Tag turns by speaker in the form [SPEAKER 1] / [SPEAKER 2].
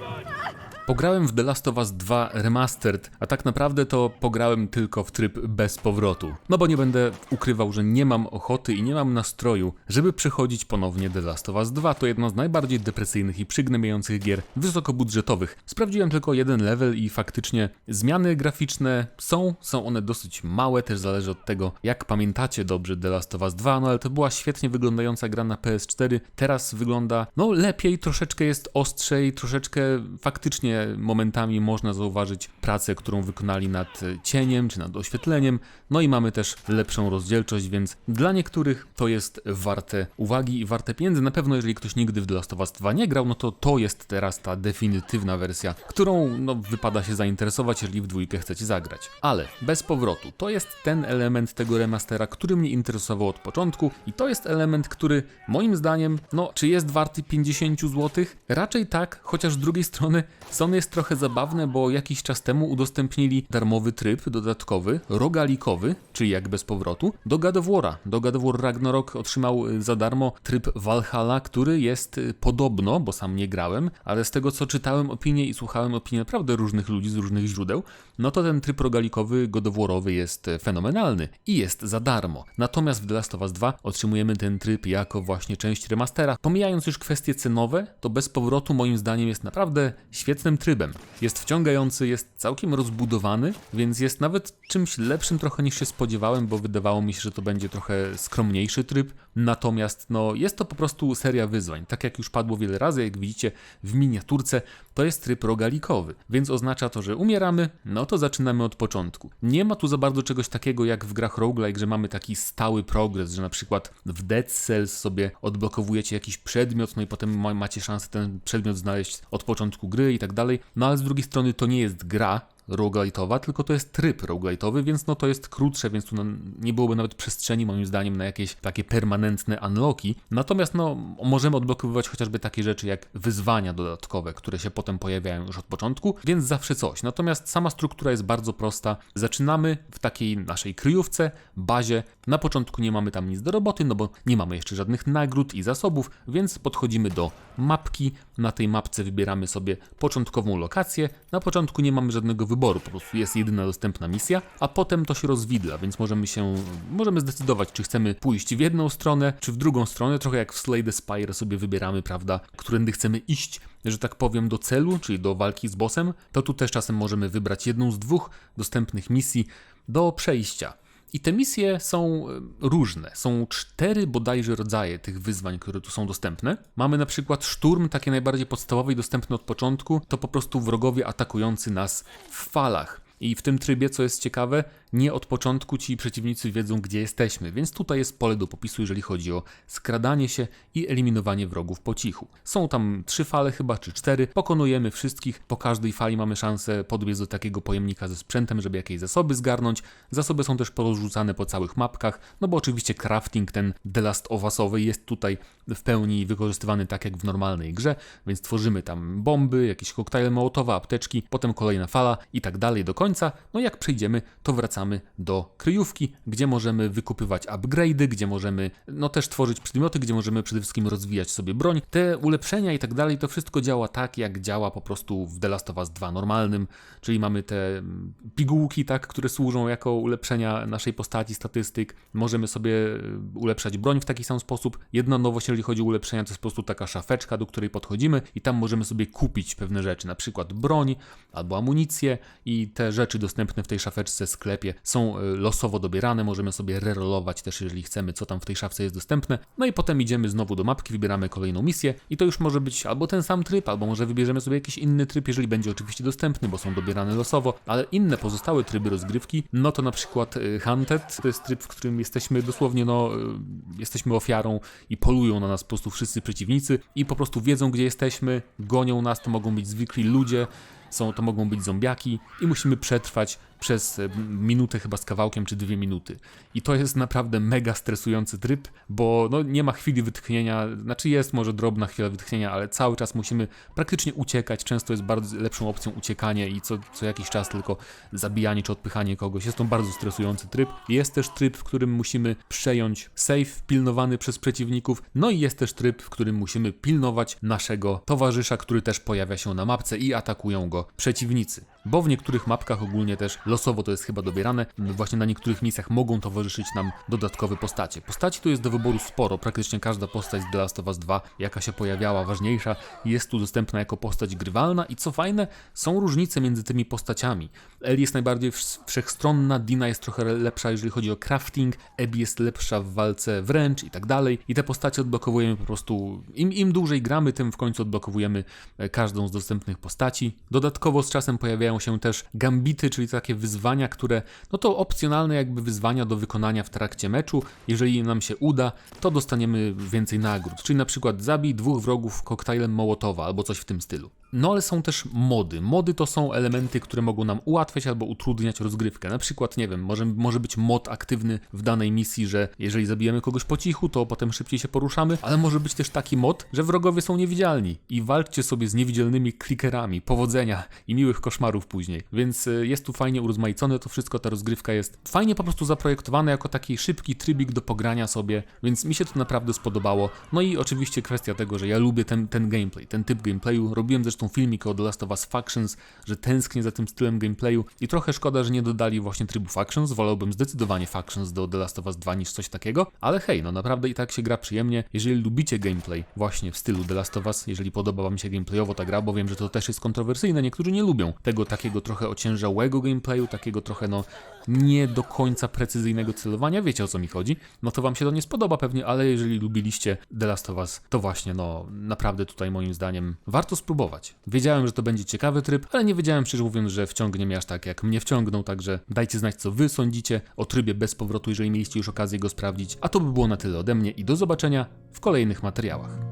[SPEAKER 1] Come on! Pograłem w The Last of Us 2 Remastered, a tak naprawdę to pograłem tylko w tryb bez powrotu. No bo nie będę ukrywał, że nie mam ochoty i nie mam nastroju, żeby przechodzić ponownie The Last of Us 2. To jedno z najbardziej depresyjnych i przygnębiających gier wysokobudżetowych. Sprawdziłem tylko jeden level i faktycznie zmiany graficzne są, są one dosyć małe, też zależy od tego, jak pamiętacie dobrze The Last of Us 2, no ale to była świetnie wyglądająca gra na PS4. Teraz wygląda, no lepiej, troszeczkę jest ostrzej, troszeczkę faktycznie momentami można zauważyć pracę, którą wykonali nad cieniem czy nad oświetleniem. No i mamy też lepszą rozdzielczość, więc dla niektórych to jest warte uwagi i warte pieniędzy. Na pewno, jeżeli ktoś nigdy w The Last of Us 2 nie grał, no to to jest teraz ta definitywna wersja, którą no, wypada się zainteresować, jeżeli w dwójkę chcecie zagrać. Ale bez powrotu, to jest ten element tego remastera, który mnie interesował od początku i to jest element, który moim zdaniem, no, czy jest warty 50 zł? Raczej tak, chociaż z drugiej strony Sony jest trochę zabawne, bo jakiś czas temu udostępnili darmowy tryb dodatkowy, rogalikowy, czyli jak bez powrotu, do God of War'a. Do God of War Ragnarok otrzymał y, za darmo tryb Valhalla, który jest y, podobno, bo sam nie grałem, ale z tego co czytałem opinie i słuchałem opinii naprawdę różnych ludzi z różnych źródeł, no to ten tryb rogalikowy God of Warowy jest y, fenomenalny i jest za darmo. Natomiast w The Last of Us 2 otrzymujemy ten tryb jako właśnie część remastera. Pomijając już kwestie cenowe, to bez powrotu moim zdaniem jest naprawdę świetnym trybem. Jest wciągający, jest całkiem rozbudowany, więc jest nawet czymś lepszym trochę niż się spodziewałem, bo wydawało mi się, że to będzie trochę skromniejszy tryb. Natomiast no, jest to po prostu seria wyzwań. Tak jak już padło wiele razy, jak widzicie w miniaturce, to jest tryb rogalikowy, więc oznacza to, że umieramy, no to zaczynamy od początku. Nie ma tu za bardzo czegoś takiego jak w grach roguelike, że mamy taki stały progres, że na przykład w Dead Cells sobie odblokowujecie jakiś przedmiot, no i potem ma- macie szansę ten przedmiot znaleźć od początku gry i tak dalej. No ale z drugiej strony to nie jest gra, roguelite'owa, tylko to jest tryb roguelite'owy, więc no to jest krótsze, więc tu no, nie byłoby nawet przestrzeni moim zdaniem na jakieś takie permanentne unlocki. Natomiast no możemy odblokowywać chociażby takie rzeczy jak wyzwania dodatkowe, które się potem pojawiają już od początku, więc zawsze coś. Natomiast sama struktura jest bardzo prosta. Zaczynamy w takiej naszej kryjówce, bazie. Na początku nie mamy tam nic do roboty, no bo nie mamy jeszcze żadnych nagród i zasobów, więc podchodzimy do mapki. Na tej mapce wybieramy sobie początkową lokację. Na początku nie mamy żadnego wyboru, po prostu jest jedyna dostępna misja, a potem to się rozwidla, więc możemy się, możemy zdecydować, czy chcemy pójść w jedną stronę, czy w drugą stronę, trochę jak w Slay the Spire sobie wybieramy, prawda, którędy chcemy iść, że tak powiem, do celu, czyli do walki z bossem, to tu też czasem możemy wybrać jedną z dwóch dostępnych misji do przejścia. I te misje są różne. Są cztery bodajże rodzaje tych wyzwań, które tu są dostępne. Mamy na przykład szturm, takie najbardziej podstawowe i dostępne od początku. To po prostu wrogowie atakujący nas w falach. I w tym trybie, co jest ciekawe, nie od początku ci przeciwnicy wiedzą, gdzie jesteśmy, więc tutaj jest pole do popisu, jeżeli chodzi o skradanie się i eliminowanie wrogów po cichu. Są tam trzy fale chyba, czy cztery. Pokonujemy wszystkich. Po każdej fali mamy szansę podbiec do takiego pojemnika ze sprzętem, żeby jakieś zasoby zgarnąć. Zasoby są też porozrzucane po całych mapkach, no bo oczywiście crafting ten The Last of Usowy jest tutaj w pełni wykorzystywany tak jak w normalnej grze, więc tworzymy tam bomby, jakieś koktajle mołotowa, apteczki, potem kolejna fala i tak dalej do końca. No jak przejdziemy, to wracamy do kryjówki, gdzie możemy wykupywać upgrade'y, gdzie możemy no też tworzyć przedmioty, gdzie możemy przede wszystkim rozwijać sobie broń. Te ulepszenia i tak dalej, to wszystko działa tak, jak działa po prostu w The Last of Us 2 normalnym, czyli mamy te mm, pigułki, tak, które służą jako ulepszenia naszej postaci, statystyk. Możemy sobie y, ulepszać broń w taki sam sposób. Jedna nowość, jeżeli chodzi o ulepszenia, to jest po prostu taka szafeczka, do której podchodzimy i tam możemy sobie kupić pewne rzeczy, na przykład broń albo amunicję i te rzeczy dostępne w tej szafeczce sklepie są y, losowo dobierane, możemy sobie rerolować też, jeżeli chcemy, co tam w tej szafce jest dostępne. No i potem idziemy znowu do mapki, wybieramy kolejną misję i to już może być albo ten sam tryb, albo może wybierzemy sobie jakiś inny tryb, jeżeli będzie oczywiście dostępny, bo są dobierane losowo, ale inne pozostałe tryby rozgrywki, no to na przykład y, Hunted, to jest tryb, w którym jesteśmy dosłownie, no, y, jesteśmy ofiarą i polują na nas po prostu wszyscy przeciwnicy i po prostu wiedzą, gdzie jesteśmy, gonią nas, to mogą być zwykli ludzie, są, to mogą być zombiaki i musimy przetrwać przez e, minutę chyba z kawałkiem, czy dwie minuty. I to jest naprawdę mega stresujący tryb, bo no, nie ma chwili wytchnienia, znaczy jest może drobna chwila wytchnienia, ale cały czas musimy praktycznie uciekać. Często jest bardzo lepszą opcją uciekanie i co, co jakiś czas tylko zabijanie czy odpychanie kogoś. Jest to bardzo stresujący tryb. Jest też tryb, w którym musimy przejąć safe pilnowany przez przeciwników. No i jest też tryb, w którym musimy pilnować naszego towarzysza, który też pojawia się na mapce i atakują go przeciwnicy. Bo w niektórych mapkach ogólnie też losowo to jest chyba dobierane, właśnie na niektórych misjach mogą towarzyszyć nam dodatkowe postacie. Postaci tu jest do wyboru sporo, praktycznie każda postać z The Last of Us 2, jaka się pojawiała ważniejsza, jest tu dostępna jako postać grywalna i co fajne, są różnice między tymi postaciami. Ellie jest najbardziej wsz- wszechstronna, Dina jest trochę lepsza jeżeli chodzi o crafting, Abby jest lepsza w walce wręcz i tak dalej i te postacie odblokowujemy po prostu, im, im dłużej gramy, tym w końcu odblokowujemy e, każdą z dostępnych postaci. Dodatkowo z czasem pojawiają się też gambity, czyli takie wyzwania, które, no to opcjonalne jakby wyzwania do wykonania w trakcie meczu. Jeżeli nam się uda, to dostaniemy więcej nagród, czyli na przykład zabij dwóch wrogów koktajlem Mołotowa albo coś w tym stylu. No ale są też mody. Mody to są elementy, które mogą nam ułatwiać albo utrudniać rozgrywkę. Na przykład, nie wiem, może, może być mod aktywny w danej misji, że jeżeli zabijemy kogoś po cichu, to potem szybciej się poruszamy, ale może być też taki mod, że wrogowie są niewidzialni i walczcie sobie z niewidzialnymi klikerami. Powodzenia i miłych koszmarów później. Więc y, jest tu fajnie urozmaicone to wszystko, ta rozgrywka jest fajnie po prostu zaprojektowana jako taki szybki trybik do pogrania sobie, więc mi się to naprawdę spodobało. No i oczywiście kwestia tego, że ja lubię ten, ten gameplay, ten typ gameplayu. Robiłem zresztą filmik o The Last of Us Factions, że tęsknię za tym stylem gameplayu i trochę szkoda, że nie dodali właśnie trybu Factions. Wolałbym zdecydowanie Factions do The Last of Us 2 niż coś takiego, ale hej, no naprawdę i tak się gra przyjemnie. Jeżeli lubicie gameplay właśnie w stylu The Last of Us, jeżeli podoba wam się gameplayowo ta gra, bo wiem, że to też jest kontrowersyjne, niektórzy nie lubią tego takiego trochę ociężałego gameplayu, takiego trochę no nie do końca precyzyjnego celowania, wiecie o co mi chodzi, no to wam się to nie spodoba pewnie, ale jeżeli lubiliście The Last of Us, to właśnie no naprawdę tutaj moim zdaniem warto spróbować. Wiedziałem, że to będzie ciekawy tryb, ale nie wiedziałem szczerze mówiąc, że wciągnie mnie aż tak jak mnie wciągnął, także dajcie znać co wy sądzicie o trybie bez powrotu, jeżeli mieliście już okazję go sprawdzić, a to by było na tyle ode mnie i do zobaczenia w kolejnych materiałach.